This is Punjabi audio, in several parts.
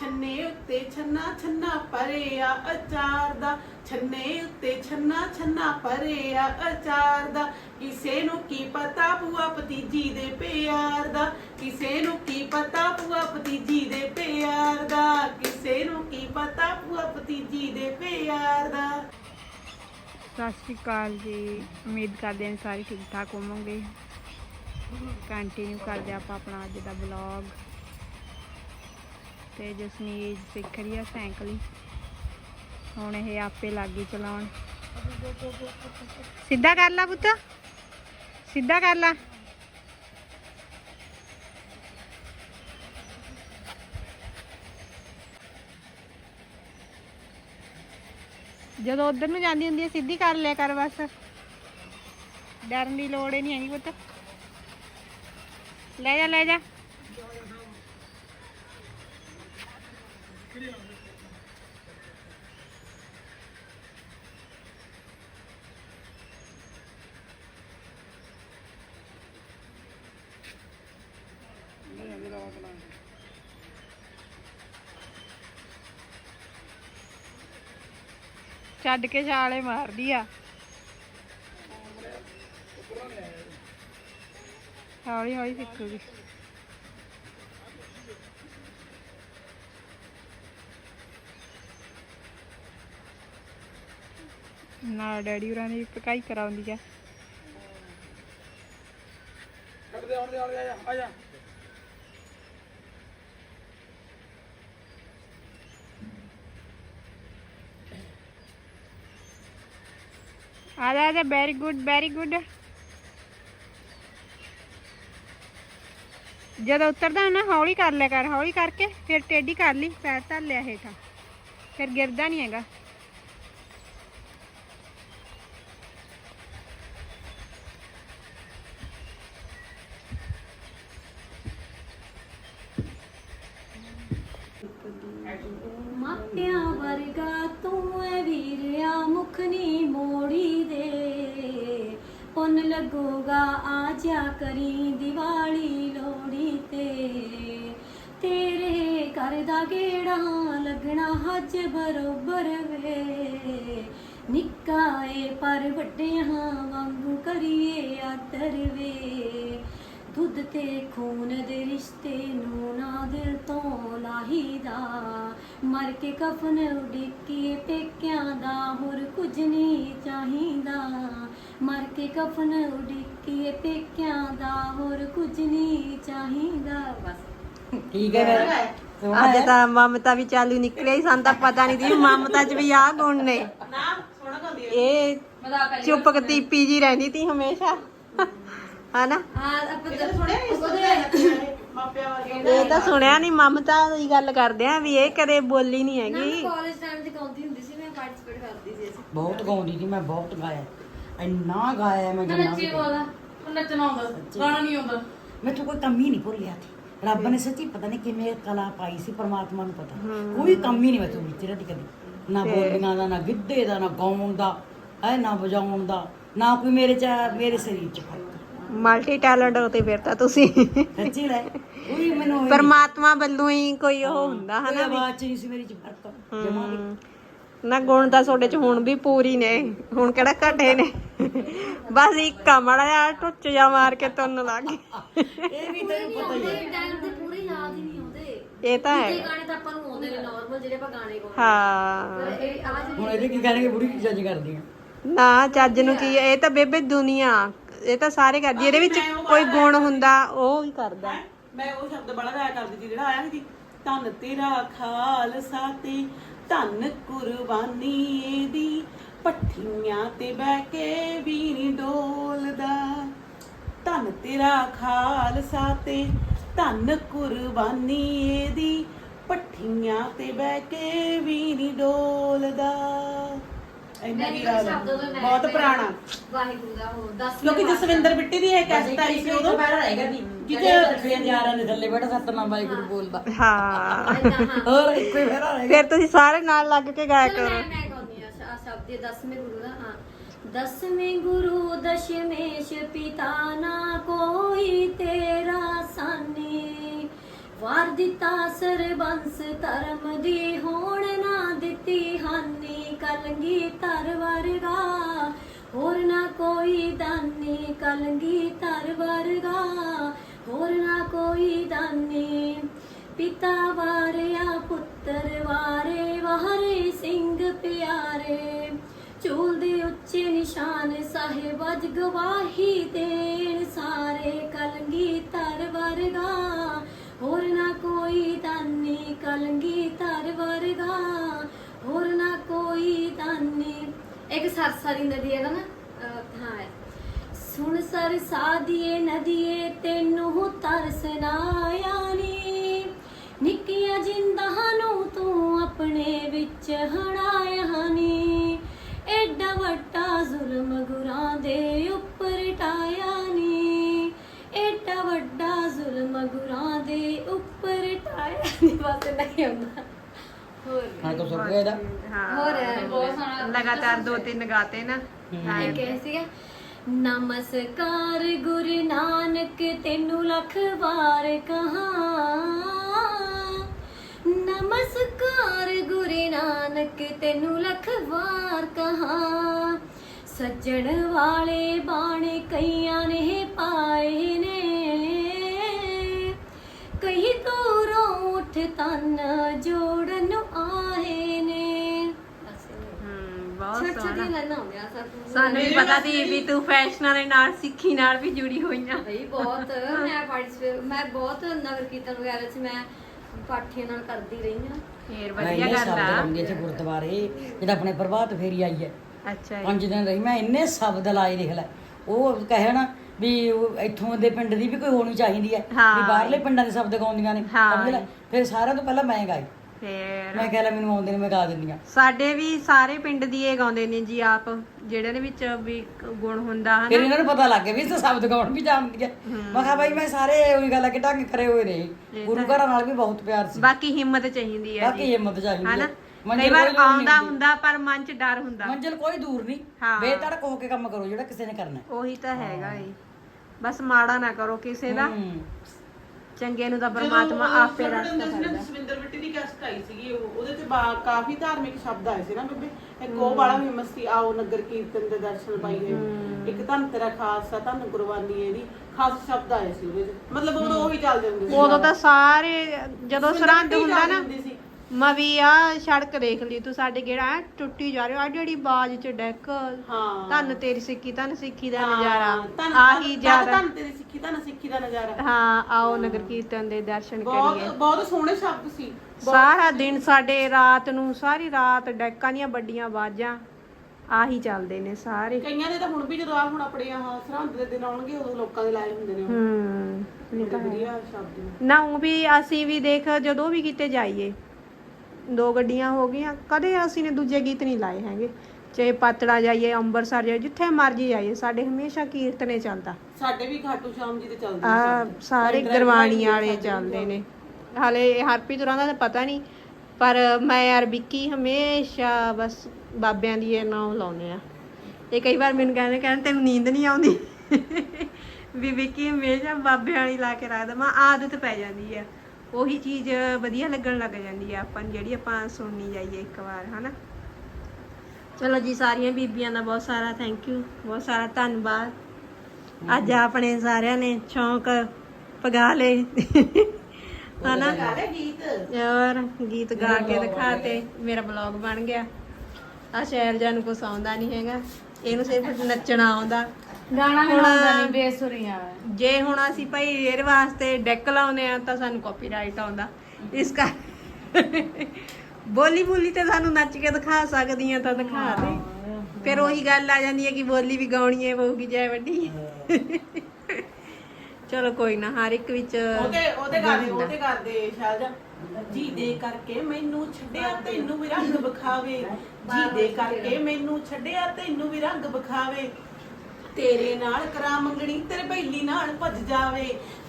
ਛੰਨੇ ਉੱਤੇ ਛੰਨਾ ਛੰਨਾ ਭਰਿਆ ਅਚਾਰ ਦਾ। ਛੰਨੇ ਉੱਤੇ ਛੰਨਾ ਛੰਨਾ ਭਰਿਆ ਅਚਾਰ ਦਾ। ਕਿਸੇ ਨੂੰ ਕੀ ਪਤਾ ਭੂਆ ਭਤੀਜੀ ਦੇ ਪਿਆਰ ਦਾ। ਕਿਸੇ ਨੂੰ ਕੀ ਪਤਾ ਭੂਆ ਭਤੀਜੀ ਦੇ ਪਿਆਰ ਦਾ। ਕਿਸੇ ਨੂੰ ਕੀ ਪਤਾ ਭੂਆ ਭਤੀਜੀ ਦੇ ਪਿਆਰ ਦਾ। ਸਤਿ ਸ਼੍ਰੀ ਅਕਾਲ ਜੀ। ਉਮੀਦ ਕਰਦੇ ਹਾਂ ਸਾਰੇ ਠੀਕ ਠਾਕ ਹੋਵੋਗੇ। ਕੰਟੀਨਿਊ ਕਰਦੇ ਆਪਾਂ ਆਪਣਾ ਅੱਜ ਦਾ ਬਲੌਗ ਤੇ ਜਸਨੀਤ ਸਿੱਖ ਰਹੀ ਆ ਸਾਈਕਲਿੰਗ ਹੁਣ ਇਹ ਆਪੇ ਲੱਗੀ ਚਲਾਉਣ। ਸਿੱਧਾ ਕਰ ਲਾ ਪੁੱਤ। ਸਿੱਧਾ ਕਰ ਲਾ। ਜਦੋਂ ਉਧਰ ਨੂੰ ਜਾਂਦੀ ਹੁੰਦੀ ਹੈ ਸਿੱਧੀ ਕਰ ਲਿਆ ਕਰ ਬਸ। ਡਰਨ ਦੀ ਲੋੜ ਹੀ ਨਹੀਂ ਹੈਗੀ ਪੁੱਤ। ਲੈ ਜਾ ਲੈ ਜਾ। ਛੱਡ ਕੇ ਛਾਲੇ ਮਾਰਦੀ ਆ। ਹੌਲੀ ਹੌਲੀ ਸਿੱਖੂਗੀ। ਨਾ ਡੈਡੀ ਹੋਰਾਂ ਦੀ ਪਕਾਈ ਕਰਾਉਂਦੀ ਆ। ਆ ਜਾ ਆ ਜਾ। ਵੈਰੀ ਗੁੱਡ ਵੈਰੀ ਗੁੱਡ ਜਦੋਂ ਉਤਰਦਾ ਨਾ ਹੌਲੀ ਕਰ ਲਿਆ ਕਰ ਹੌਲੀ ਕਰਕੇ ਫਿਰ ਟੇਢੀ ਕਰ ਲਈ ਪੈਰ ਧਰ ਲਿਆ ਹੇਠਾਂ। ਫਿਰ ਗਿਰਦਾ ਨਹੀਂ ਹੈਗਾ ਮਾਪਿਆਂ ਵਰਗਾ ਤੂੰ ਐ ਵੀਰਿਆ ਨੀ ਮੋੜੀ ਦੇ। ਪੁੰਨ ਲੱਗੂਗਾ ਆ ਜਾ ਕਰੀ ਦੀਵਾਲੀ ਲੋੜੀ ਤੇ। ਤੇਰੇ ਘਰ ਦਾ ਗੇੜਾ ਲੱਗਣਾ ਹੱਜ ਬਰੋਬਰ ਵੇ। ਨਿੱਕਾ ਏ ਪਰ ਵੱਡਿਆਂ ਵਾਂਗੂ ਕਰੀਏ ਆਦਰ ਵੇ। ਦੁੱਧ ਤੇ ਖੂਨ ਦੇ ਰਿਸ਼ਤੇ ਨੂੰ ਨਾ ਦਿਲ ਤੋਂ ਲਾਹੀਦਾ। ਮਰ ਕੇ ਕਫਨ ਉਡੀਕੀਏ ਪੇਕਿਆਂ ਦਾ ਹੋਰ ਕੁਝ ਨਹੀਂ ਚਾਹੀਦਾ। ਮਰ ਕੇ ਕਫਨ ਉਡੀਕੀਏ ਪੇਕਿਆਂ ਦਾ ਹੋਰ ਕੁਝ ਨਹੀਂ ਚਾਹੀਦਾ। ਬਸ। ਠੀਕ ਹੈ ਅੱਜ ਤਾਂ ਮਮਤਾ ਵੀ ਚਾਲੂ ਨਿਕਲਿਆ ਹੀ ਸਾਨੂੰ ਤਾਂ ਪਤਾ ਨਹੀਂ ਦੀ ਮਮਤਾ ਚ ਵੀ ਆ ਗੁਣ ਨੇ। ਨਾ ਸੋਹਣਾ ਗਾਉਂਦੀ ਹੈ। ਇਹ ਚੁੱਪ ਕਤੀਪੀ ਜੀ ਰਹਿੰਦੀ ਤੀ ਹਮੇਸ਼ਾ। ਹਨਾ? ਇਹ ਸੁਣਿਆ ਇਸ ਤੋਂ ਮਾਪਿਆਂ ਵਾਲੀ ਇਹ ਤਾਂ ਸੁਣਿਆ ਨਹੀਂ ਮਮਤਾ ਦੀ ਗੱਲ ਕਰਦੇ ਆ ਵੀ ਇਹ ਕਦੇ ਬੋਲੀ ਨਹੀਂ ਹੈਗੀ। ਕਾਲਜ ਟਾਈਮ ਤੇ ਗਾਉਂਦੀ ਹੁੰਦੀ ਸੀ ਮੈਂ ਪਾਰਟਿਸਿਪੇਟ ਕਰਦੀ ਸੀ ਅਸੀਂ। ਬਹੁਤ ਗਾਉਂਦੀ ਸੀ ਮੈਂ ਬਹੁਤ ਗਾਇਆ। ਇੰਨਾ ਗਾਇਆ ਮੈਂ ਜਿੰਨਾ ਵੀ ਗਾਇਆ। ਨੱਚਣਾ ਆਉਂਦਾ ਗਾਣਾ ਨਹੀਂ ਆਉਂਦਾ। ਮੈਥੋਂ ਕੋਈ ਕਮੀ ਨਹੀਂ ਭੁੱਲਿਆ ਸੀ ਰੱਬ ਨੇ ਸੱਚੀ ਪਤਾ ਨਹੀਂ ਕਿਵੇਂ ਕਲਾ ਪਾਈ ਸੀ ਪਰਮਾਤਮਾ ਨੂੰ ਪਤਾ। ਕੋਈ ਕਮੀ ਨਹੀਂ ਮੈਥੋਂ ਵਿੱਚ ਰਹੀ ਕਦੀ। ਨਾ ਬੋਲੀਆਂ ਦਾ ਨਾ ਗਿੱਧੇ ਦਾ ਨਾ ਗਾਉਣ ਦਾ ਐ ਨਾ ਵਜਾਉਣ ਦਾ ਨਾ ਕੋਈ ਮੇਰੇ ਚ ਮੇਰੇ ਸਰੀਰ ਚ ਫ਼ਰਕ। ਮਲਟੀ ਟੈਲੈਂਟ ਹੋ ਤੇ ਫਿਰ ਤਾਂ ਤੁਸੀਂ। ਸੱਚੀ ਲੈ ਕੋਈ ਮੈਨੂੰ ਹੋਈ ਪਰਮਾਤਮਾ ਵੱਲੋਂ ਹੀ ਕੋਈ ਉਹ ਹੁੰਦਾ ਹਨਾ ਆਵਾਜ਼ ਚ ਨਹੀਂ ਸੀ ਮੇਰੀ ਚ ਫ਼ਰਕ ਜਮਾ ਵੀ ਨਾ ਗੁਣ ਤਾਂ ਤੁਹਾਡੇ ਚ ਹੁਣ ਵੀ ਪੂਰੀ ਨੇ ਹੁਣ ਕਿਹੜਾ ਘਟੇ ਨੇ। ਬਸ ਇੱਕ ਆ ਮਾੜਾ ਜਿਹਾ ਟੁੱਚ ਜਾ ਮਾਰ ਕੇ ਤੁੰਨ ਲੱਗ ਗਈ। ਇਹ ਵੀ ਤੈਨੂੰ ਪਤਾ ਹੀ ਹੈ। ਟਾਈਮ ਤੇ ਪੂਰੇ ਯਾਦ ਹੀ ਨਹੀਂ ਆਉਂਦੇ। ਇਹ ਤਾਂ ਇਹ ਹੈ ਗਾਣੇ ਤਾਂ ਆਪਾਂ ਨੂੰ ਆਉਂਦੇ ਨੇ ਨਾਰਮਲ ਜਿਹੜੇ ਆਪਾਂ ਗਾਣੇ ਗਾਉਂਦੇ ਹਾਂ। ਇਹ ਹੁਣ ਇਹਦੇ ਕੀ ਕਹਿਣਗੇ ਬੁੜੀ ਕੀ ਜੱਜ ਕਰਦੀ ਆ? ਨਾ ਚੱਜ ਨੂੰ ਕੀ ਇਹ ਤਾਂ ਬੇਬੇ ਦੁਨੀਆ। ਇਹ ਤਾਂ ਸਾਰੇ ਕਰਦੀ ਇਹਦੇ ਵਿੱਚ ਕੋਈ ਗੁਣ ਹੁੰਦਾ ਉਹ ਹੀ ਕਰਦਾ। ਮੈਂ ਉਹ ਸ਼ਬਦ ਬੜਾ ਗਾਇਆ ਕਰਦੀ ਸੀ ਜਿਹੜਾ ਆਇਆ ਸੀ। ਧੰਨ ਤੇਰਾ ਖਾਲਸਾ ਤੇ ਧੰਨ ਕੁਰਬਾਨੀ ਇਹਦੀ ਪੱਠੀਆਂ ਤੇ ਬਹਿ ਕੇ ਵੀ ਨੀ ਡੋਲਦਾ। ਧੰਨ ਤੇਰਾ ਖਾਲਸਾ ਤੇ ਧੰਨ ਕੁਰਬਾਨੀ ਇਹਦੀ ਪੱਠੀਆਂ ਤੇ ਬਹਿ ਕੇ ਵੀ ਨੀ ਡੋਲਦਾ। ਇੰਨਾ ਕੀ। ਬਹੁਤ ਪੁਰਾਣਾ। ਵਾਹਿਗੁਰੂ ਦਾ ਉਹ 10 ਕਿਉਂਕਿ ਜਸਵਿੰਦਰ ਬਿੱਟੀ ਦੀ ਇਹ ਕੈਸਟ ਆਈ ਸੀ ਉਦੋਂ। ਰਹੇਗਾ ਦੀ ਜਿਹਦੇ ਫੇਰ ਯਾਰਾਂ ਨੇ ਥੱਲੇ ਬੈਠਾ ਸਤਨਾਮ ਵਾਹਿਗੁਰੂ ਬੋਲਦਾ। ਹਾਂ। ਹੋਰ ਇੱਕੋ ਹੀ ਫੇਰਾ ਰਹੇਗਾ ਫਿਰ ਤੁਸੀਂ ਸਾਰੇ ਨਾਲ ਲੱਗ ਕੇ ਗਾਇਆ ਕਰੋ। ਮੈਂ ਗਾਉਂਦੀ ਆ ਸ਼ਬਦ ਇਹ 10ਵੇਂ ਗੁਰੂ ਦਾ ਹਾਂ। ਦਸਵੇਂ ਗੁਰੂ ਦਸ਼ਮੇਸ਼ ਪਿਤਾ ਨਾ ਕੋਈ ਤੇਰਾ ਸਾਨੀ। ਵਾਰ ਦਿੱਤਾ ਸਰਬੰਸ ਧਰਮ ਦੀ ਹੋਣ ਨਾ ਦਿੱਤੀ ਹਾਨੀ, ਕਲਗੀ ਧਰ ਵਰਗਾ। ਹੋਰ ਨਾ ਕੋਈ ਦਾਨੀ, ਕਲਗੀ ਧਰ ਵਰਗਾ। ਹੋਰ ਨਾ ਕੋਈ ਦਾਨੀ, ਪਿਤਾ ਵਾਰਿਆ, ਪੁੱਤਰ ਵਾਰੇ ਵਾਰੇ ਸਿੰਘ ਪਿਆਰੇ। ਚੂਲ ਦੇ ਉੱਚੇ ਨਿਸ਼ਾਨ ਸਾਹਿਬ ਅਜ ਗਵਾਹੀ ਦੇਣ, ਸਾਰੇ ਕਲੰਗੀ ਧਰ ਵਰਗਾ। ਇੱਕ ਸਰਸਰੀ ਨਦੀ ਹੈ ਨਾ, ਅਹ ਹਾਂ ਹੈ। ਸੁਣ ਸਰ ਸਾਦੀਏ ਨਦੀਏ, ਤੈਨੂੰ ਤਰਸ ਨਿੱਕੀਆਂ ਜਿੰਦਾਂ ਨੂੰ ਤੂੰ ਆਪਣੇ ਵਿੱਚ ਹੜਾਇਆ ਨੀ। ਐਡਾ ਵੱਡਾ ਜ਼ੁਲਮ ਗੁਰਾਂ ਦੇ ਉੱਪਰ ਟਾਇਆ ਨੀ। ਐਡਾ ਵੱਡਾ ਜ਼ੁਲਮ ਗੁਰਾਂ ਦੇ ਉੱਪਰ ਟਾਇਆ ਨੀ। ਬਸ ਨਹੀਂ ਆਉਂਦਾ ਹਾਂ ਤਾਂ ਸੁੱਕ ਗਿਆ ਇਹਦਾ ਹੋਰ ਬਹੁਤ ਸੋਹਣਾ ਲਗਾਤਾਰ ਦੋ ਤਿੰਨ ਗਾਤੇ ਨਾ। ਇਹ ਕਿਹਾ ਸੀਗਾ ਨਮਸਕਾਰ ਗੁਰੂ ਨਾਨਕ ਤੈਨੂੰ ਲੱਖ ਵਾਰ ਕਹਾਂ। ਨਮਸਕਾਰ ਗੁਰੂ ਨਾਨਕ ਤੈਨੂੰ ਲੱਖ ਵਾਰ ਕਹਾਂ। ਸੱਜਣ ਵਾਲੇ ਬਾਣੇ ਕਈਆਂ ਨੇ ਪਾਏ ਨੇ। ਕਈ ਦੂਰੋਂ ਉੱਠ ਤਨ ਜੋੜਨ ਸਾਨੂੰ ਵੀ ਪਤਾ ਸੀ ਵੀ ਤੂੰ ਫੈਸ਼ਨਾਂ ਦੇ ਨਾਲ ਸਿੱਖੀ ਨਾਲ ਵੀ ਜੁੜੀ ਹੋਈ ਆ। ਬਈ ਬਹੁਤ। ਮੈਂ ਪਾਰਟਿਸਿਪੇਟ ਮੈਂ ਬਹੁਤ ਨਗਰ ਕੀਰਤਨ ਵਗੈਰਾ 'ਚ ਮੈਂ ਪਾਠੀਆਂ ਨਾਲ ਕਰਦੀ ਰਹੀ ਹਾਂ ਫੇਰ ਵਧੀਆ ਗੱਲ ਆ। ਲਾਉਂਦੀ ਇੱਥੇ ਗੁਰਦੁਆਰੇ ਜਿਹੜਾ ਆਪਣੇ ਪ੍ਰਭਾਤ ਫੇਰੀ ਆਈ ਹੈ। ਅੱਛਾ ਜੀ। ਪੰਜ ਦਿਨ ਰਹੀ ਮੈਂ ਇੰਨੇ ਸ਼ਬਦ ਲਾਏ ਦੇਖ ਲੈ। ਉਹ ਕਹੇ ਨਾ ਵੀ ਉਹ ਇੱਥੋਂ ਦੇ ਪਿੰਡ ਦੀ ਵੀ ਕੋਈ ਹੋਣੀ ਚਾਹੀਦੀ ਹੈ। ਹਾਂ। ਵੀ ਬਾਹਰਲੇ ਪਿੰਡਾਂ ਦੇ ਸ਼ਬਦ ਗਾਉਂਦੀਆਂ ਨੇ। ਹਾਂ। ਸਮਝ ਲੈ। ਫਿਰ ਸਾਰਿਆਂ ਤੋਂ ਪਹਿਲਾਂ ਮੈਂ ਗਾਏ ਫੇਰ ਮੈਂ ਕਹਿ ਮੈਨੂੰ ਆਉਂਦੇ ਨੇ ਮੈਂ ਗਾ ਦਿੰਦੀ ਆ ਸਾਡੇ ਵੀ ਸਾਰੇ ਪਿੰਡ ਦੀ ਇਹ ਗਾਉਂਦੇ ਨੇ ਜੀ ਆਪ ਜਿਹੜੇ ਦੇ ਵਿੱਚ ਵੀ ਗੁਣ ਹੁੰਦਾ ਫਿਰ ਹਨਾ ਇਹਨਾਂ ਨੂੰ ਪਤਾ ਲੱਗ ਗਿਆ ਵੀ ਇਹ ਤਾਂ ਸ਼ਬਦ ਗਾਉਣ ਵੀ ਜਾਣਦੀ ਹੈ। ਮੈਂ ਕਿਹਾ ਬਾਈ ਮੈਂ ਸਾਰੇ ਉਹੀ ਗੱਲ ਆ ਕਿ ਢੰਗ ਕਰੇ ਹੋਏ ਨੇ। ਗੁਰੂ ਘਰਾਂ ਨਾਲ ਵੀ ਬਹੁਤ ਪਿਆਰ ਸੀ। ਬਾਕੀ ਹਿੰਮਤ ਚਾਹੀਦੀ ਹੈ ਬਾਕੀ ਹਿੰਮਤ ਚਾਹੀਦੀ ਹਨਾ? ਹੈ ਕਈ ਵਾਰ ਆਉਂਦਾ ਹੁੰਦੀ। ਹੁੰਦਾ ਪਰ ਮਨ 'ਚ ਡਰ ਹੁੰਦਾ। ਮੰਜ਼ਿਲ ਕੋਈ ਦੂਰ ਨਹੀਂ। ਹਾਂ। ਬੇਤੜਕ ਹੋ ਕੇ ਕੰਮ ਕਰੋ ਜਿਹੜਾ ਕਿਸੇ ਨੇ ਕਰਨਾ ਹੈ। ਉਹੀ ਤਾਂ ਹੈਗਾ ਏ। ਬਸ ਮਾੜਾ ਨਾ ਕਰੋ ਕਿਸੇ ਦਾ। ਹੂੰ। ਚੰਗੇ ਨੂੰ ਤਾਂ ਪਰਮਾਤਮਾ ਆਪੇ ਰਸਤਾ ਕਰਦਾ ਜਸਵਿੰਦਰ ਬਿੱਟੀ ਦੀ ਕੈਸਟ ਆਈ ਸੀਗੀ ਉਹ ਉਹਦੇ ਤੇ ਬਾ- ਕਾਫੀ ਧਾਰਮਿਕ ਸ਼ਬਦ ਆਏ ਸੀ ਨਾ ਬੇਬੇ। ਇੱਕ ਉਹ ਬੜਾ ਫੇਮਸ ਸੀ ਆਓ ਨਗਰ ਕੀਰਤਨ ਦੇ ਦਰਸ਼ਨ ਪਾਈਏ ਇੱਕ ਧੰਨ ਤੇਰਾ ਖਾਲਸਾ ਧੰਨ ਕੁਰਬਾਨੀ ਇਹਦੀ। ਖਾਸ ਸ਼ਬਦ ਆਏ ਸੀ ਉਹਦੇ ਚ। ਮਤਲਬ ਉਦੋਂ ਉਹੀ ਚੱਲਦੇ ਹੁੰਦੇ ਸੀ। ਉਦੋਂ ਤਾਂ ਸਾਰੇ ਜਦੋਂ ਸਰਹੰਦ ਹੁੰਦਾ ਨਾ। ਹੁੰਦੀ ਸੀ। ਮਵੀ ਆ ਸੜਕ ਦੇਖ ਲਈ ਤੂੰ ਸਾਡੇ ਕਿਹੜਾ ਐਂ ਟੁੱਟੀ ਜਾ ਰਿਹਾ ਆ ਜਿਹੜੀ ਬਾਜ ਚ ਡੈਕ। ਹਾਂ। ਧੰਨ ਤੇਰੀ ਸਿੱਖੀ ਧੰਨ ਸਿੱਖੀ ਦਾ ਨਜ਼ਾਰਾ। ਆਹੀ ਜ਼ਿਆਦਾ ਧੰਨ ਤੇਰੀ ਸਿੱਖੀ ਧੰਨ ਸਿੱਖੀ ਦਾ ਨਜ਼ਾਰਾ। ਹਾਂ ਆਓ ਨਗਰ ਕੀਰਤਨ ਦੇ ਦਰਸ਼ਨ ਬਹੁਤ ਕਰੀਏ। ਬਹੁਤ ਸੋਹਣੇ ਸ਼ਬਦ ਸੀ। ਸਾਰਾ ਦਿਨ ਸਾਡੇ ਰਾਤ ਨੂੰ ਸਾਰੀ ਰਾਤ ਡੈਕਾਂ ਦੀਆਂ ਵੱਡੀਆਂ ਬਾਜਾਂ ਆਹੀ ਚੱਲਦੇ ਨੇ ਸਾਰੇ। ਕਈਆਂ ਦੇ ਤਾਂ ਹੁਣ ਵੀ ਜਦੋਂ ਆ ਹੁਣ ਆਪਣੇ ਆਹ ਸਰਹੰਦ ਦੇ ਦਿਨ ਆਉਣਗੇ ਉਦੋਂ ਲੋਕਾਂ ਦੇ ਲਾਏ ਹੁੰਦੇ ਨੇ ਉਹ। ਹੂੰ ਬੜੇ ਵਧੀਆ ਸ਼ਬਦ ਨੇ। ਨਾ ਊਂ ਵੀ ਅਸੀਂ ਵੀ ਦੇਖ ਜਦੋਂ ਵੀ ਕਿਤੇ ਜਾਈਏ ਦੋ ਗੱਡੀਆਂ ਹੋ ਗਈਆਂ ਕਦੇ ਅਸੀਂ ਨੇ ਦੂਜੇ ਗੀਤ ਨਹੀਂ ਲਾਏ ਹੈਗੇ। ਚਾਹੇ ਪਾਤੜਾ ਜਾਈਏ ਅੰਮ੍ਰਿਤਸਰ ਜਾਈਏ ਜਿੱਥੇ ਮਰਜ਼ੀ ਜਾਈਏ ਸਾਡੇ ਹਮੇਸ਼ਾ ਕੀਰਤਨੇ ਚੱਲਦਾ। ਸਾਡੇ ਵੀ ਖਾਟੂ ਸ਼ਾਮ ਜੀ ਦੇ ਚੱਲਦੇ ਆ। ਸਾਰੇ ਲਾਈ ਵਾਲੇ ਚੱਲਦੇ ਨੇ। ਹਾਲੇ ਹਰਪ੍ਰੀਤ ਹੋਰਾਂ ਦਾ ਪਤਾ ਨਹੀਂ ਪਰ ਮੈਂ ਯਾਰ ਵਿੱਕੀ ਹਮੇਸ਼ਾ ਬਸ ਬਾਬਿਆਂ ਦੀ ਇਹ ਨਾਮ ਲਾਉਨੇ ਆ ਤੇ ਕਈ ਵਾਰ ਮੈਨੂੰ ਕਹਿੰਦੇ ਕਹਿੰਦੇ ਤੈਨੂੰ ਨੀਂਦ ਨਹੀਂ ਆਉਂਦੀ। ਵੀ ਵਿੱਕੀ ਹਮੇਸ਼ਾ ਬਾਬਿਆਂ ਵਾਲੀ ਲਾ ਕੇ ਰੱਖਦਾ ਮੈਂ ਆਦਤ ਪੈ ਜਾਂਦੀ ਆ। ਉਹੀ ਚੀਜ਼ ਵਧੀਆ ਲੱਗਣ ਲੱਗ ਜਾਂਦੀ ਆ ਆਪਾਂ ਨੂੰ ਜਿਹੜੀ ਆਪਾਂ ਸੁਣਨੀ ਜਾਈਏ ਇੱਕ ਵਾਰ ਹਨਾ? ਚਲੋ ਜੀ ਸਾਰੀਆਂ ਬੀਬੀਆਂ ਦਾ ਬਹੁਤ ਸਾਰਾ ਥੈਂਕ ਯੂ ਬਹੁਤ ਸਾਰਾ ਧੰਨਵਾਦ। ਅੱਜ ਆਪਣੇ ਸਾਰਿਆਂ ਨੇ ਸ਼ੌਂਕ ਪਗਾ ਲਏ। ਹਨਾ? ਗੀਤ? ਔਰ ਗੀਤ ਗਾ ਕੇ ਦਿਖਾਤੇ ਮੇਰਾ ਬਲੌਗ ਬਣ ਗਿਆ। ਆ ਸ਼ੈਲਜਾ ਨੂੰ ਕੁਛ ਆਉਂਦਾ ਨਹੀਂ ਹੈਗਾ। ਇਹਨੂੰ ਸਿਰਫ ਨੱਚਣਾ ਆਉਂਦਾ। ਗਾਣਾ ਹੁਣ- ਬਣਾਉਂਦਾ ਨਹੀਂ ਬੇਸੁਰੀਆਂ। ਜੇ ਹੁਣ ਅਸੀਂ ਭਾਈ ਇਹਦੇ ਵਾਸਤੇ ਡੈਕ ਲਾਉਨੇ ਆ ਤਾਂ ਸਾਨੂੰ ਕਾਪੀਰਾਈਟ ਆਉਂਦਾ। ਇਸ ਕਰ ਬੋਲੀ ਬੋਲੀ ਤੇ ਸਾਨੂੰ ਨੱਚ ਕੇ ਦਿਖਾ ਸਕਦੀਆਂ ਤਾਂ ਦਿਖਾ ਦੇ। ਫਿਰ ਉਹੀ ਗੱਲ ਆ ਜਾਂਦੀ ਹੈ ਕਿ ਬੋਲੀ ਵੀ ਗਾਉਣੀ ਹੈ ਪਊਗੀ ਜੈ ਵੱਡੀ। ਚਲੋ ਕੋਈ ਨਾ ਹਰ ਇੱਕ ਵਿੱਚ ਉਹਦੇ ਉਹਦੇ ਗਾਣੇ ਉਹਦੇ ਕਰਦੇ ਸ਼ਾਲਜਾ ਜੀ ਦੇ ਕਰਕੇ ਮੈਨੂੰ ਛੱਡਿਆ ਤੈਨੂੰ ਵੀ ਰੰਗ ਵਿਖਾਵੇ। ਜੀ ਦੇ ਕਰਕੇ ਮੈਨੂੰ ਛੱਡਿਆ ਤੈਨੂੰ ਵੀ ਰੰਗ ਵਿਖਾਵੇ। ਤੇਰੇ ਨਾਲ ਕਰਾਂ ਮੰਗਣੀ ਤੇਰੇ ਬੈਲੀ ਨਾਲ ਭੱਜ ਜਾਵੇ।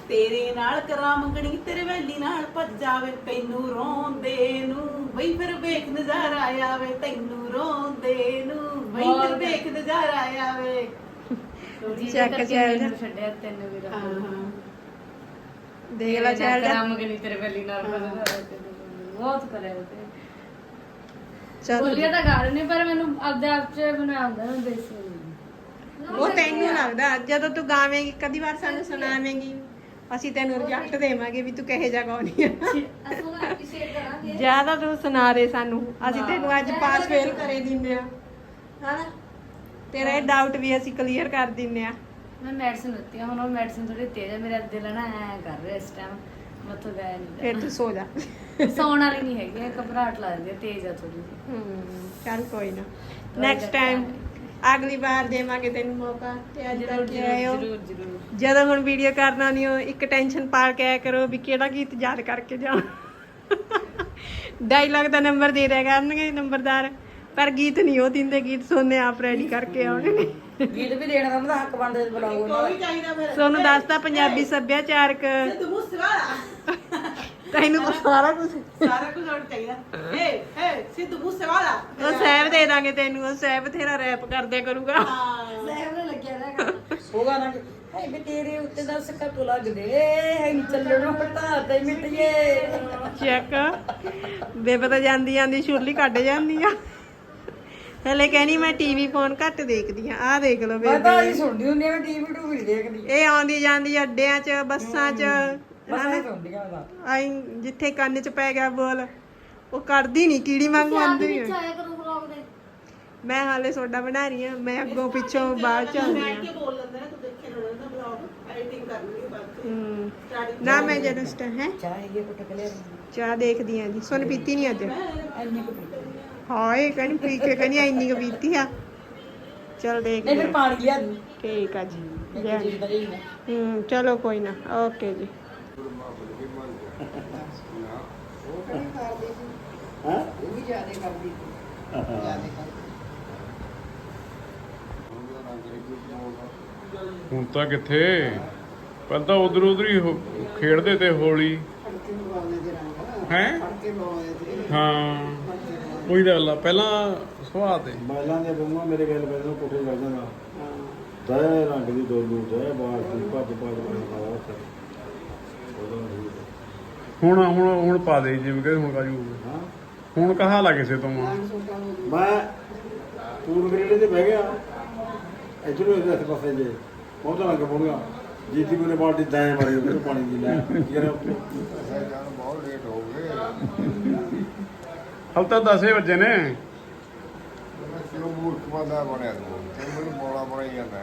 ਤੇਰੇ ਨਾਲ ਕਰਾਂ ਮੰਗਣੀ ਤੇਰੇ ਬੈਲੀ ਨਾਲ ਭੱਜ ਜਾਵੇ। ਤੈਨੂੰ ਰੋਂਦੇ ਨੂੰ ਬਈ ਫਿਰ ਵੇਖ ਨਜ਼ਾਰਾ ਆਵੇ। ਤੈਨੂੰ ਰੋਂਦੇ ਨੂੰ ਬਈ ਫਿਰ ਵੇਖ ਨਜ਼ਾਰਾ ਆਵੇ। ਚੱਕ ਚੱਲ। ਛੱਡਿਆ ਤੈਨੂੰ ਵੀ ਦੇਖ ਲੈ ਚੱਲ। ਤੇਰੇ ਪਹਿਲੀ ਨਾਲ ਬਹੁਤ ਕਰਿਆ ਤੇ ਚੱਲ। ਬੋਲੀਆਂ ਤਾਂ ਗਾ ਨਹੀਂ ਪਰ ਮੈਨੂੰ ਆਪਦੇ ਆਪ ਚ ਬਣਾ ਆਉਂਦਾ ਨਾ ਬੇਸੁਰੀ ਉਹ ਤੈਨੂੰ ਲੱਗਦਾ ਜਦੋਂ ਤੂੰ ਗਾਵੇਂਗੀ ਕਦੀ ਵਾਰ ਸਾਨੂੰ ਸੁਣਾਵੇਂਗੀ? ਅਸੀਂ ਤੈਨੂੰ ਰਿਜ਼ਲਟ ਦੇਵਾਂਗੇ ਵੀ ਤੂੰ ਕਿਹੇ ਜਾ ਗਾਉਣੀ ਆ। ਅਸੀਂ ਉਹਨੂੰ ਐਪਰੀਸ਼ੀਏਟ ਕਰਾਂਗੇ। ਜ਼ਿਆਦਾ ਤੂੰ ਸੁਣਾ ਰਹੇ ਸਾਨੂੰ। ਅਸੀਂ ਤੈਨੂੰ ਅੱਜ ਪਾਸ ਫੇਲ ਕਰੇ ਦਿੰਦੇ ਆ। ਹਨਾ ਤੇਰਾ ਇਹ ਡਾਊਟ ਵੀ ਅਸੀਂ ਕਲੀਅਰ ਕਰ ਦਿੰਦੇ ਆ। ਮੈਂ ਮੈਡੀਸਿਨ ਦਿੱਤੀ ਆ, ਹੁਣ ਉਹ ਮੈਡੀਸਿਨ ਥੋੜੀ ਤੇਜ਼ ਹੈ ਮੇਰਾ ਦਿਲ ਨਾ ਐ ਕਰ ਰਿਹਾ ਇਸ ਟਾਈਮ ਮਤਲਬ ਨਹੀਂ ਫਿਰ ਤੂੰ ਸੋ ਜਾ। ਸੌਣ ਵਾਲੀ ਨਹੀਂ ਹੈਗੀ ਇਹ ਘਬਰਾਹਟ ਲੱਗਦੀ ਹੈ ਤੇਜ਼ ਆ ਥੋੜੀ ਹਮ, ਚੱਲ ਕੋਈ ਨਾ। ਨੈਕਸਟ ਟਾਈਮ ਅਗਲੀ ਵਾਰ ਦੇਵਾਂਗੇ ਤੈਨੂੰ ਮੌਕਾ ਤੇ ਅੱਜ ਤੱਕ ਆਇਓ। ਜਰੂਰ ਜਰੂਰ। ਜਦੋਂ ਹੁਣ ਵੀਡੀਓ ਕਰਨਾ ਨਹੀਂ ਹੋ ਇੱਕ ਟੈਨਸ਼ਨ ਪਾਲ ਕੇ ਆਇਆ ਕਰੋ ਵੀ ਕਿਹੜਾ ਗੀਤ ਯਾਦ ਕਰਕੇ ਜਾਵਾਂ। ਡਾਇਲੌਗ ਦਾ ਨੰਬਰ ਦੇ ਦਿਆ ਕਰਨਗੇ ਨੰਬਰਦਾਰ ਪਰ ਗੀਤ ਨਹੀਂ ਉਹ ਦਿੰਦੇ ਗੀਤ ਸੋਨੇ ਆਪ ਰੈਡੀ ਕਰਕੇ ਆਉਣੇ ਨੇ ਗੀਤ ਵੀ ਦੇਣਾ ਤਾਂ ਉਹਦਾ ਹੱਕ ਬਣਦਾ ਚਾਹੀਦਾ ਫਿਰ ਸੋਨੂੰ ਦੱਸਦਾ ਪੰਜਾਬੀ ਸੱਭਿਆਚਾਰਕ। ਸਿੱਧੂ ਮੂਸੇਵਾਲਾ। ਤੈਨੂੰ ਤਾਂ ਸਾਰਾ ਕੁਝ ਸਾਰਾ ਕੁਝ ਹੋਰ ਚਾਹੀਦਾ। ਏ ਏ ਸਿੱਧੂ ਮੂਸੇਵਾਲਾ। ਉਹ ਸਹਿਬ ਦੇ ਦਾਂਗੇ ਤੈਨੂੰ ਉਹ ਸਹਿਬ ਤੇਰਾ ਰੈਪ ਕਰਦਿਆ ਕਰੂਗਾ। ਹਾਂ। ਸਹਿਬ ਨੇ ਲੱਗਿਆ ਰਹੇਗਾ ਹੋਗਾ ਨਾ ਹੈ ਵੀ ਤੇਰੇ ਉੱਤੇ ਦਸ ਕੱਟ ਲੱਗਦੇ ਹੈ ਨੀ ਚੱਲਣੋਂ ਪਟਾ ਤੇ ਮਿੱਟੀਏ। ਚੈੱਕ। ਬੇਬੇ ਤਾਂ ਜਾਂਦੀ ਜਾਂਦੀ ਛੁਰਲੀ ਕੱਢ ਜਾਂਦੀ ਆ ਹਲੇ ਕਹਿਣੀ ਮੈਂ ਟੀਵੀ ਫੋਨ ਘੱਟ ਦੇਖਦੀ ਆ ਆਹ ਦੇਖ ਲਓ ਮੈਂ ਤਾਂ ਬੇਬੇ। ਸੁਣਦੀ ਹੁੰਦੀ ਆ ਮੈਂ ਟੀਵੀ ਟੂਵੀ ਨਹੀਂ ਦੇਖਦੀ। ਇਹ ਆਉਂਦੀ ਜਾਂਦੀ ਅੱਡਿਆਂ 'ਚ ਬੱਸਾਂ 'ਚ। ਆਈ ਜਿੱਥੇ ਕੰਨ 'ਚ ਪੈ ਗਿਆ ਬੋਲ ਉਹ ਕਰਦੀ ਨਹੀਂ ਕੀੜੀ ਵਾਂਗੂ ਆਉਂਦੀ ਵਿੱਚ ਆ ਆਇਆ ਕਰੋ ਵਲੌਗ ਦੇ। ਮੈਂ ਹਾਲੇ ਸੋਡਾ ਬਣਾ ਰਹੀ ਆ ਮੈਂ ਅੱਗੋਂ ਪਿੱਛੋਂ ਬਾਅਦ 'ਚ ਆਉਂਦੀ ਮੈਂ ਆ। ਕੀ ਬੋਲ ਲੈਂਦਾ ਨਾ ਤੂੰ ਦੇਖੇ ਨਾ ਨਾ ਬਲੌਗ ਐਡੀਟਿੰਗ ਕਰ ਲਈ ਬਾਅਦ ਚ। ਹੂੰ। ਨਾ ਮੈਂ ਜਦੋਂ ਸਟ ਹੈ? ਚਾਹ ਕੁੱਟ ਦੇਖਦੀ ਆ ਜੀ। ਸੁਣ ਪੀਤੀ ਨਹੀਂ ਅੱਜ। ਹਾਏ ਕਹਿੰਦੀ ਪੀ ਕੇ ਕਹਿੰਦੀ ਇੰਨੀ ਕੁ ਪੀਤੀ ਆ। ਚਲ ਨਹੀਂ ਦੇਖਦੇ ਫਿਰ ਆ। ਪਾਣੀ ਲਿਆ ਦੂੰ ਠੀਕ ਆ। ਜੀ ਇੱਕ ਜੈ। ਦਾ ਹੀ ਹੂੰ ਹੁਣ ਤਾਂ ਕਿੱਥੇ? ਪਹਿਲਾਂ ਤਾਂ ਉਧਰ ਉਧਰ ਹੀ ਹੋ- ਖੇਡਦੇ ਤੇ ਹੋਲੀ। ਹੈ? ਹਾਂ। ਉਹੀ ਤਾਂ ਗੱਲ ਆ ਪਹਿਲਾਂ ਸੁਭਾਅ ਤੇ। ਬਾਲਾਂ ਦੇ ਬੰਮਾ ਮੇਰੇ ਗੱਲ ਬੈਠ ਕੋਠੇ ਚੜ ਜਾਂਦਾ ਤੈ ਰੰਗ ਦੀ ਦੋਲੂ ਤੈ ਬਾਹਰ ਦੀ ਭੱਜ ਭੱਜ ਬਣਾਵਾ ਹੁਣ ਹੁਣ ਹੁਣ ਪਾ ਦੇ ਜਿਵੇਂ ਕਿ ਹੁਣ ਕਾਜੂ ਹਾਂ। ਹੁਣ ਕਹਾ ਲਾ ਕਿਸੇ ਤੋਂ ਮੈਂ। ਪੂਰ ਗਰੇੜੇ ਤੇ ਬਹਿ ਗਿਆ। ਇਧਰੋਂ ਇਹਦੇ ਹੱਥ ਪਾਸੇ ਜੇ। ਪਹੁੰਚਣ ਲੱਗ ਪਉਂਗਾ ਜੀਤੀ ਕੋਲੇ ਬਾਲਟੀ ਦਾਏ ਮਾਰੀ ਉਹਦੇ ਪਾਣੀ ਦੀ ਲੈ। ਯਾਰ ਹਲ ਤਾਂ 10 ਵਜੇ ਨੇ। ਕਿਉਂ ਮੂਰਖ ਬੰਦਾ ਬਣਿਆ ਤੂੰ। ਤੈਨੂੰ ਮੈਨੂੰ ਬੋਲਾ ਬਣਾਈ ਜਾਂਦਾ।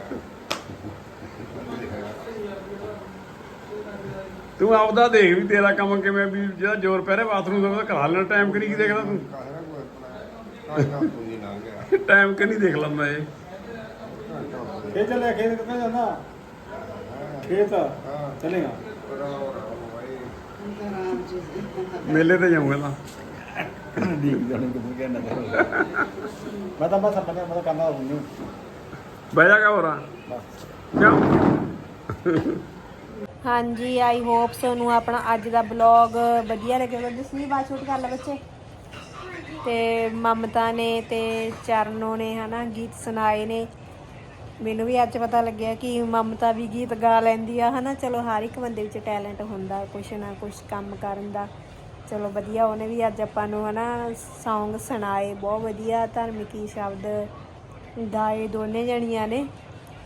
ਤੂੰ ਆਪਦਾ ਦੇਖ ਵੀ ਤੇਰਾ ਕੰਮ ਕਿਵੇਂ ਵੀ ਜਿਹੜਾ ਜ਼ੋਰ ਪੈ ਰਿਹਾ ਬਾਥਰੂਮ ਦਾ ਕਰਾ ਲੈਣਾ ਟਾਈਮ ਕਿ ਨਹੀਂ ਦੇਖਦਾ ਤੂੰ? ਕਾਹਰਾ ਕੋਈ ਆਪਣਾ ਕਾਹਦਾ ਤੂੰ ਜੀ ਨਾ ਗਿਆ ਟਾਈਮ ਕਿ ਨਹੀਂ ਦੇਖ ਲੈਂਦਾ ਇਹ। ਖੇ ਚੱਲਿਆ ਖੇਤ ਕਿੱਥੇ ਜਾਂਦਾ ਖੇਤ? ਚਲੇਗਾ। ਮੇਲੇ ਤੇ ਜਾਊਂਗਾ ਤਾਂ ਦੇਖ ਜਾਣੇ ਕਿੱਥੇ ਗਿਆ ਮੈਂ ਤਾਂ ਬਸ ਆਪਣੇ ਮੈਂ ਤਾਂ ਕਰਨਾ ਹੁੰਨੂ ਬਹਿ ਜਾ ਹੋਰਾਂ ਬਸ। ਕਿਉਂ ਹਾਂਜੀ ਆਈ ਹੋਪ ਤੁਹਾਨੂੰ ਆਪਣਾ ਅੱਜ ਦਾ ਬਲੌਗ ਵਧੀਆ ਲੱਗੇਗਾ ਜਿਸਨੀ ਬਾਤ ਸ਼ੂਟ ਕਰ ਲੈ ਬੱਚੇ। ਤੇ ਮਮਤਾ ਨੇ ਤੇ ਚਰਨੋ ਨੇ, ਹਨਾ, ਗੀਤ ਸੁਣਾਏ ਨੇ। ਮੈਨੂੰ ਵੀ ਅੱਜ ਪਤਾ ਲੱਗਿਆ ਕਿ ਮਮਤਾ ਵੀ ਗੀਤ ਗਾ ਲੈਂਦੀ ਆ, ਹਨਾ। ਚਲੋ, ਹਰ ਇੱਕ ਬੰਦੇ ਵਿੱਚ ਟੈਲੈਂਟ ਹੁੰਦਾ, ਕੁਛ ਨਾ ਕੁਛ ਕੰਮ ਕਰਨ ਦਾ। ਚਲੋ, ਵਧੀਆ, ਉਹਨੇ ਵੀ ਅੱਜ ਆਪਾਂ ਨੂੰ, ਹਨਾ ਸੌਂਗ ਸੁਣਾਏ। ਬਹੁਤ ਵਧੀਆ ਧਾਰਮਿਕੀ ਸ਼ਬਦ ਗਾਏ ਦੋਨੇ ਜਣੀਆਂ ਨੇ।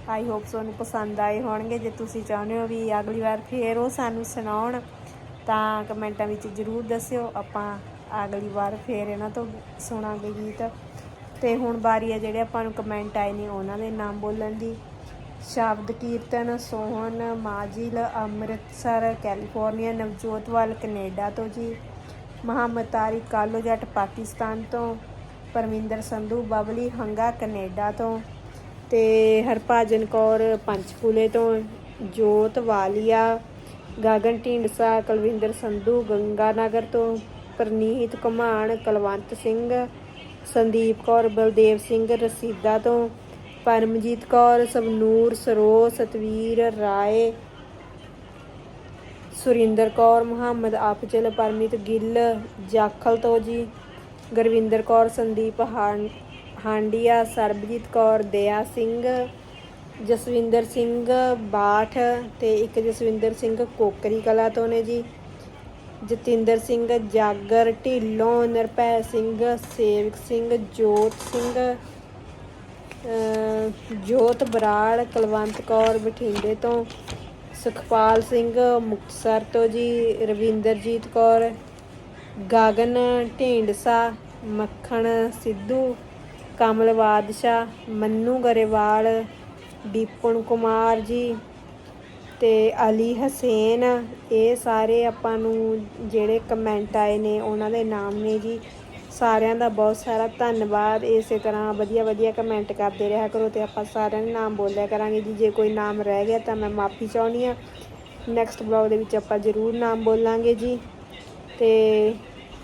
ਆਈ ਹੋਪ ਤੁਹਾਨੂੰ ਪਸੰਦ ਆਏ ਹੋਣਗੇ। ਜੇ ਤੁਸੀਂ ਚਾਹੁੰਦੇ ਹੋ ਵੀ ਅਗਲੀ ਵਾਰ ਫੇਰ ਉਹ ਸਾਨੂੰ ਸੁਣਾਉਣ, ਤਾਂ ਕਮੈਂਟਾਂ ਵਿੱਚ ਜਰੂਰ ਦੱਸਿਓ। ਆਪਾਂ ਅਗਲੀ ਵਾਰ ਫੇਰ ਇਹਨਾਂ ਤੋਂ ਸੁਣਾਂਗੇ ਗੀਤ। ਤੇ ਹੁਣ ਵਾਰੀ ਹੈ ਜਿਹੜੇ ਆਪਾਂ ਨੂੰ ਕਮੈਂਟ ਆਏ ਨੇ ਉਹਨਾਂ ਦੇ ਨਾਮ ਬੋਲਣ ਦੀ। ਸ਼ਬਦ ਕੀਰਤਨ ਸੋਹਨ ਮਾਜਿਲ, ਅੰਮ੍ਰਿਤਸਰ, ਕੈਲੀਫੋਰਨੀਆ ਨਵਜੋਤ ਨਵਜੋਤਵਾਲ, ਕੈਨੇਡਾ ਤੋਂ ਜੀ। ਮੁਹੰਮਦ ਤਾਰਿਕ ਕਾਲੋ ਜੱਟ, ਪਾਕਿਸਤਾਨ ਤੋਂ। ਪਰਮਿੰਦਰ ਸੰਧੂ, ਬਬਲੀ, ਹੰਗਾ, ਕੈਨੇਡਾ ਤੋਂ। ਤੇ ਹਰਭਜਨ ਕੌਰ ਪੰਚਕੂਲੇ ਤੋਂ, ਜੋਤ ਵਾਲੀਆ, ਗਗਨ ਢੀਂਡਸਾ, ਕੁਲਵਿੰਦਰ ਸੰਧੂ, ਗੰਗਾਨਗਰ ਤੋਂ, ਪ੍ਰਨੀਤ ਘਮਾਣ ਕੁਲਵੰਤ ਸਿੰਘ, ਸੰਦੀਪ ਕੌਰ, ਬਲਦੇਵ ਸਿੰਘ, ਰਸੀਦਾ ਤੋਂ, ਪਰਮਜੀਤ ਕੌਰ, ਸਵਨੂਰ ਸਰੋ ਸਤਵੀਰ ਰਾਏ, ਸੁਰਿੰਦਰ ਕੌਰ, ਮੁਹੰਮਦ ਆਪਚਲ ਪਰਮਿਤ ਗਿੱਲ, ਜਾਖਲ ਤੋਂ ਜੀ ਗੁਰਵਿੰਦਰ ਕੌਰ, ਸੰਦੀਪ ਹਾਂ- ਹਾਂਡੀਆ, ਸਰਬਜੀਤ ਕੌਰ, ਦਇਆ ਸਿੰਘ, ਜਸਵਿੰਦਰ ਸਿੰਘ, ਬਾਠ ਤੇ ਇੱਕ ਜਸਵਿੰਦਰ ਸਿੰਘ ਕੋਕਰੀ ਕਲਾ ਤੋਂ ਨੇ ਜੀ। ਜਤਿੰਦਰ ਸਿੰਘ, ਜਾਗਰ, ਢਿੱਲੋਂ, ਨਿਰਭੈ ਸਿੰਘ, ਸੇਵਕ ਸਿੰਘ, ਜੋਤ ਸਿੰਘ ਜੋਤ ਬਰਾੜ, ਕੁਲਵੰਤ ਕੌਰ ਬਠਿੰਡੇ ਤੋਂ, ਸੁਖਪਾਲ ਸਿੰਘ ਮੁਕਤਸਰ ਤੋਂ ਜੀ, ਰਵਿੰਦਰਜੀਤ ਕੌਰ, ਗਾਗਨ ਢੇਂਡਸਾ, ਮੱਖਣ ਸਿੱਧੂ ਕਮਲ ਬਾਦਸ਼ਾਹ, ਮੰਨੂ ਗਰੇਵਾਲ ਦੀਪਨ ਕੁਮਾਰ ਜੀ ਤੇ ਅਲੀ ਹਸੇਨ, ਇਹ ਸਾਰੇ ਆਪਾਂ ਨੂੰ ਜਿਹੜੇ ਕਮੈਂਟ ਆਏ ਨੇ, ਉਹਨਾਂ ਦੇ ਨਾਮ ਨੇ ਜੀ। ਸਾਰਿਆਂ ਦਾ ਬਹੁਤ ਸਾਰਾ ਧੰਨਵਾਦ। ਇਸੇ ਤਰ੍ਹਾਂ ਵਧੀਆ ਵਧੀਆ ਕਮੈਂਟ ਕਰਦੇ ਰਿਹਾ ਕਰੋ ਤੇ ਆਪਾਂ ਸਾਰਿਆਂ ਦੇ ਨਾਮ ਬੋਲਿਆ ਕਰਾਂਗੇ ਜੀ। ਜੇ ਕੋਈ ਨਾਮ ਰਹਿ ਗਿਆ ਤਾਂ ਮੈਂ ਮਾਫੀ ਚਾਹੁੰਦੀ ਆ ਨੈਕਸਟ ਬਲੌਗ ਦੇ ਵਿੱਚ ਆਪਾਂ ਜ਼ਰੂਰ ਨਾਮ ਬੋਲਾਂਗੇ ਜੀ। ਤੇ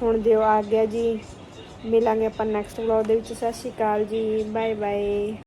ਹੁਣ ਦਿਓ ਆ ਗਿਆ ਜੀ। ਮਿਲਾਂਗੇ ਆਪਾਂ ਨੈਕਸਟ ਵਲੌਗ ਦੇ ਵਿੱਚ। ਸਤਿ ਸ਼੍ਰੀ ਅਕਾਲ ਜੀ ਬਾਏ ਬਾਏ